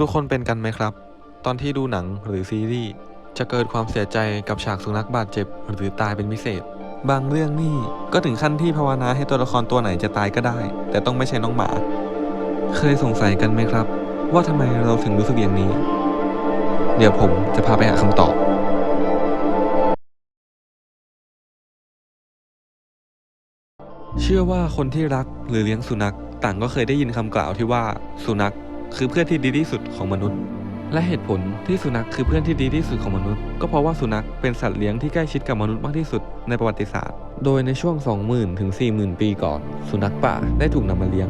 ทุกๆ คนเป็นกันไหมครับ ตอนที่ดูหนังหรือซีรีส์จะเกิดความเสียใจกับฉากสุนัขบาดเจ็บ หรือตายเป็นพิเศษ บางเรื่องนี่ก็ถึงขั้นที่ภาวนาให้ตัวละครตัวไหนจะตายก็ได้ แต่ต้องไม่ใช่น้องหมา เคยสงสัยกันไหมครับ ว่าทำไมเราถึงรู้สึกอย่างนี้ เดี๋ยวผมจะพาไปหาคำตอบเชื่อว่าคนที่รักหรือเลี้ยงสุนัขต่างก็เคยได้ยินคำกล่าวที่ว่าสุนัข คือเพื่อนที่ดีที่สุดของมนุษย์ และเหตุผลที่สุนัขคือเพื่อนที่ดีที่สุดของมนุษย์ ก็เพราะว่าสุนัขเป็นสัตว์เลี้ยงที่ใกล้ชิดกับมนุษย์มากที่สุดในประวัติศาสตร์ โดยในช่วง 20,000 ถึง 40,000 ปีก่อน สุนัขป่าได้ถูกนำมาเลี้ยง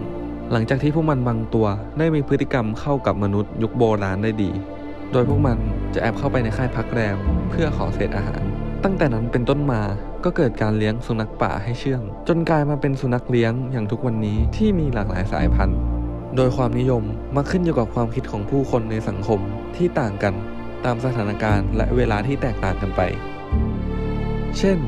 หลังจากที่พวกมันบางตัวได้มีพฤติกรรมเข้ากับมนุษย์ยุคโบราณได้ดี โดยพวกมันจะแอบเข้าไปในค่ายพักแรมเพื่อขอเศษอาหาร ตั้งแต่นั้นเป็นต้นมาก็เกิดการเลี้ยงสุนัขป่าให้เชื่อง จนกลายมาเป็นสุนัขเลี้ยงอย่างทุกวันนี้ที่มีหลากหลายสายพันธุ์ โดยความนิยมมาขึ้นอยู่กับความคิดของผู้คนในสังคมที่ต่างกันตามสถานการณ์และเวลาที่แตกต่างกันไป เช่น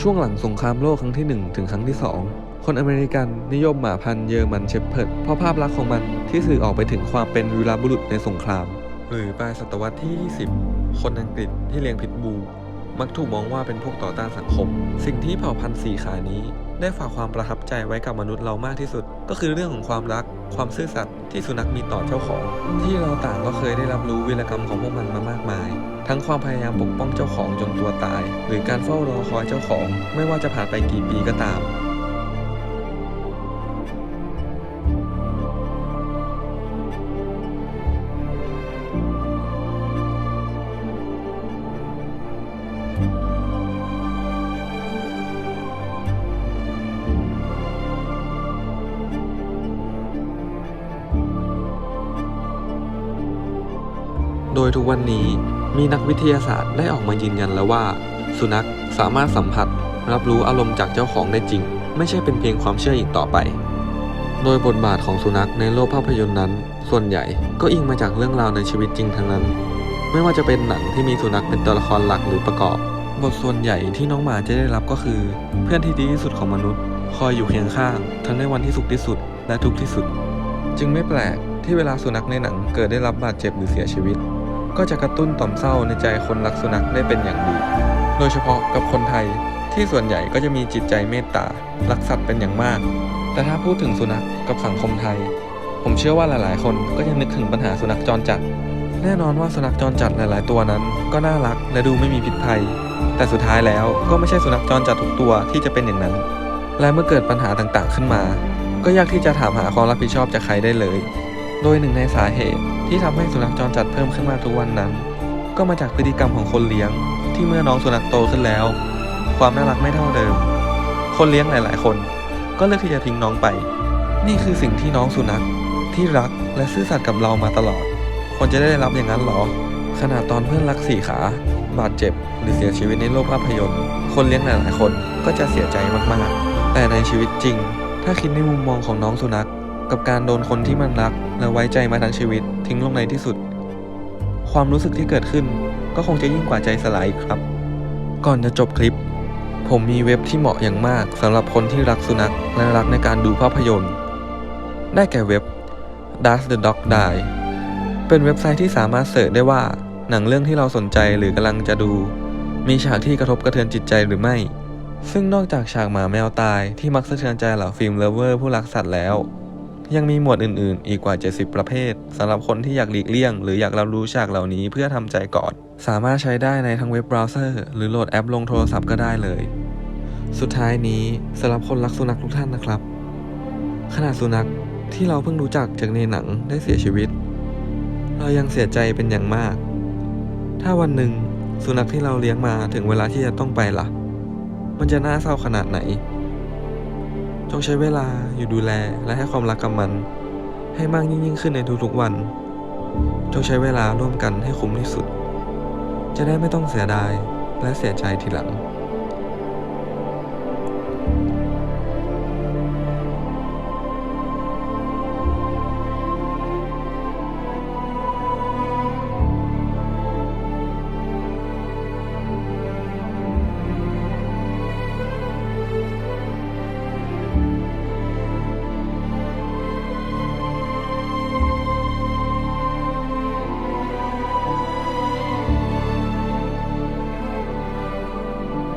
ช่วงหลังสงครามโลกครั้งที่ 1 ถึงครั้งที่ 2 คนอเมริกันนิยมหมาพันธุ์เยอรมันเชพเพิร์ดเพราะภาพลักษณ์ของมันที่สื่อออกไปถึงความเป็นวีรบุรุษในสงคราม หรือปลายศตวรรษที่ 20 คนอังกฤษที่เลี้ยงพิทบู มักถูกมองว่าเป็นพวกต่อต้านสังคม สิ่งที่เผ่าพันธุ์สีขานี้ ได้ฝากความประทับใจไว้กับมนุษย์เรามากที่สุด ก็คือเรื่องของความรัก ความซื่อสัตย์ที่สุนัขมีต่อเจ้าของ ที่เราต่างก็เคยได้รับรู้วีรกรรมของพวกมันมามากมาย ทั้งความพยายามปกป้องเจ้าของจนตัวตาย หรือการเฝ้ารอคอยเจ้าของ ไม่ว่าจะผ่านไปกี่ปีก็ตาม โดยทุกวันนี้มีนักวิทยาศาสตร์ได้ออกมายืนยันแล้วว่า สุนัขสามารถสัมผัส รับรู้อารมณ์จากเจ้าของได้จริง ไม่ใช่เป็นเพียงความเชื่ออีกต่อไป โดยบทบาทของสุนัขในโลกภาพยนตร์นั้น ส่วนใหญ่ก็อิงมาจากเรื่องราวในชีวิตจริงทั้งนั้น ไม่ว่าจะเป็นหนังที่มีสุนัขเป็นตัวละครหลักหรือประกอบ บทส่วนใหญ่ที่น้องหมาจะได้รับก็คือ เพื่อนที่ดีที่สุดของมนุษย์ คอยอยู่เคียงข้าง ทั้งในวันที่สุขที่สุดและทุกข์ที่สุด จึงไม่แปลกที่เวลาสุนัขในหนังเกิดได้รับบาดเจ็บหรือเสียชีวิต ก็จะกระตุ้นต่อมเศร้าในใจคนรักสุนัขได้เป็นอย่างดี โดยเฉพาะกับคนไทยที่ส่วนใหญ่ก็จะมีจิตใจเมตตารักสัตว์เป็นอย่างมาก แต่ถ้าพูดถึงสุนัขกับสังคมไทย ผมเชื่อว่าหลายๆ คนก็ยังนึกถึงปัญหาสุนัขจรจัด แน่นอนว่าสุนัขจรจัดหลาย ๆ ตัวนั้น ก็น่ารักและดูไม่มีพิษภัย แต่สุดท้ายแล้วก็ไม่ใช่สุนัขจรจัดทุกตัวที่จะเป็นอย่างนั้น และเมื่อเกิดปัญหาต่าง ๆ ขึ้นมา ก็ยากที่จะถามหาความรับผิดชอบจากใครได้เลย โดยหนึ่งในสาเหตุที่ทำให้สุนัขจรจัดเพิ่มขึ้นมาทุกวันนั้น ก็มาจากพฤติกรรมของคนเลี้ยง ที่เมื่อน้องสุนัขโตขึ้นแล้ว ความน่ารักไม่เท่าเดิม คนเลี้ยงหลาย ๆ คน ก็เลือกที่จะทิ้งน้องไป นี่คือสิ่งที่น้องสุนัขที่รักและซื่อสัตย์กับเรามาตลอดควรจะได้รับอย่างนั้นหรอ ขนาดตอนเพื่อนรักสี่ขา บาดเจ็บ หรือเสียชีวิตในโลกภาพยนตร์ คนเลี้ยงหลาย ๆ คนก็จะเสียใจมาก ๆ แต่ในชีวิตจริง ถ้าคิดในมุมมองของน้องสุนัข กับการโดนคนที่มันรักและไว้ใจมาทั้งชีวิตทิ้งลงในที่สุด ความรู้สึกที่เกิดขึ้นก็คงจะยิ่งกว่าใจสลายครับ ก่อนจะจบคลิป ผมมีเว็บที่เหมาะอย่างมากสำหรับคนที่รักสุนัขและรักในการดูภาพยนตร์ ได้แก่เว็บ Does the Dog Die เป็นเว็บไซต์ที่สามารถเสิร์ชได้ว่าหนังเรื่องที่เราสนใจหรือกำลังจะดู มีฉากที่กระทบกระเทือนจิตใจหรือไม่ ซึ่งนอกจากฉากหมาแมวตายที่มักสะเทือนใจเหล่าฟิล์มเลเวอร์ผู้รักสัตว์แล้ว ยังมีหมวดอื่นๆ อีกกว่า 70 ประเภทสำหรับคนที่อยากหลีกเลี่ยง หรืออยากรับรู้ฉากเหล่านี้เพื่อทำใจก่อนสามารถใช้ได้ในทั้งเว็บเบราว์เซอร์หรือโหลดแอปลงโทรศัพท์ก็ได้เลย สุดท้ายนี้สำหรับคนรักสุนัขทุกท่านนะครับ ขนาดสุนัขที่เราเพิ่งรู้จักจากในหนังได้เสียชีวิต เรายังเสียใจเป็นอย่างมาก ถ้าวันหนึ่งสุนัขที่เราเลี้ยงมาถึงเวลาที่จะต้องไปล่ะ มันจะน่าเศร้าขนาดไหน จงใช้เวลาอยู่ดูแลและให้ความรักกับมัน ให้มากยิ่งยิ่งขึ้นในทุกๆวัน จงใช้เวลาร่วมกันให้คุ้มที่สุด จะได้ไม่ต้องเสียดายและเสียใจทีหลัง